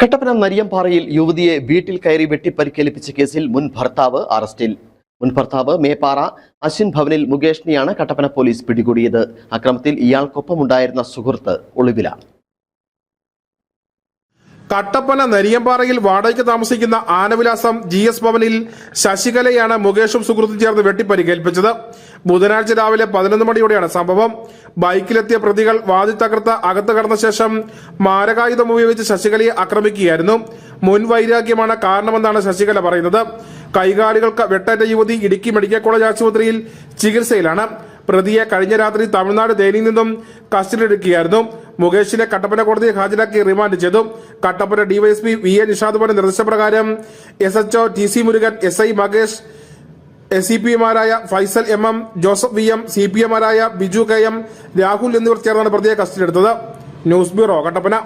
കട്ടപ്പന നരിയമ്പാറയിൽ യുവതിയെ വീട്ടിൽ കയറി വെട്ടിപ്പരിക്കേൽപ്പിച്ച കേസിൽ മുൻ ഭർത്താവ് അറസ്റ്റിൽ. മുൻ ഭർത്താവ് മേപ്പാറ അശ്വിൻ ഭവനിൽ മുകേഷിനെയാണ് കട്ടപ്പന പോലീസ് പിടികൂടിയത്. അക്രമത്തിൽ ഇയാൾക്കൊപ്പമുണ്ടായിരുന്ന സുഹൃത്ത് ഒളിവിലാണ്. കട്ടപ്പന നരിയമ്പാറയിൽ വാടകയ്ക്ക് താമസിക്കുന്ന ആനവിലാസം ജി എസ് ഭവനിൽ ശശികലയാണ് മുകേഷും സുഹൃത്തും ചേർന്ന് വെട്ടിപ്പരിക്കേൽപ്പിച്ചത്. ബുധനാഴ്ച രാവിലെ പതിനൊന്ന് മണിയോടെയാണ് സംഭവം. ബൈക്കിലെത്തിയ പ്രതികൾ വാതിൽ തകർത്ത് അകത്ത് കടന്ന ശേഷം മാരകായുധം ഉപയോഗിച്ച് ശശികലയെ ആക്രമിക്കുകയായിരുന്നു. മുൻ വൈരാഗ്യമാണ് കാരണമെന്നാണ് ശശികല പറയുന്നത്. കൈകാലികൾക്ക് വെട്ടേറ്റ യുവതി ഇടുക്കി മെഡിക്കൽ കോളേജ് ആശുപത്രിയിൽ ചികിത്സയിലാണ്. പ്രതിയെ കഴിഞ്ഞ രാത്രി തമിഴ്നാട് തേനിയിൽ നിന്നും കസ്റ്റഡിയിലെടുക്കുകയായിരുന്നു. മുകേഷിനെ കട്ടപ്പന കോടതിയിൽ ഹാജരാക്കി റിമാൻഡ് ചെയ്തു. കട്ടപ്പന ഡിവൈഎസ്പി വി എ നിഷാദുമാരുടെ നിർദ്ദേശപ്രകാരം S HO T C Murugan S I Makesh S C P എമാരായ Faisal M M Joseph V M C P എമാരായ Biju K M Rahul എന്നിവർ ചേർന്നാണ് പ്രതിയെ കസ്റ്റഡിയിലെടുത്തത്. News bureau Kattappana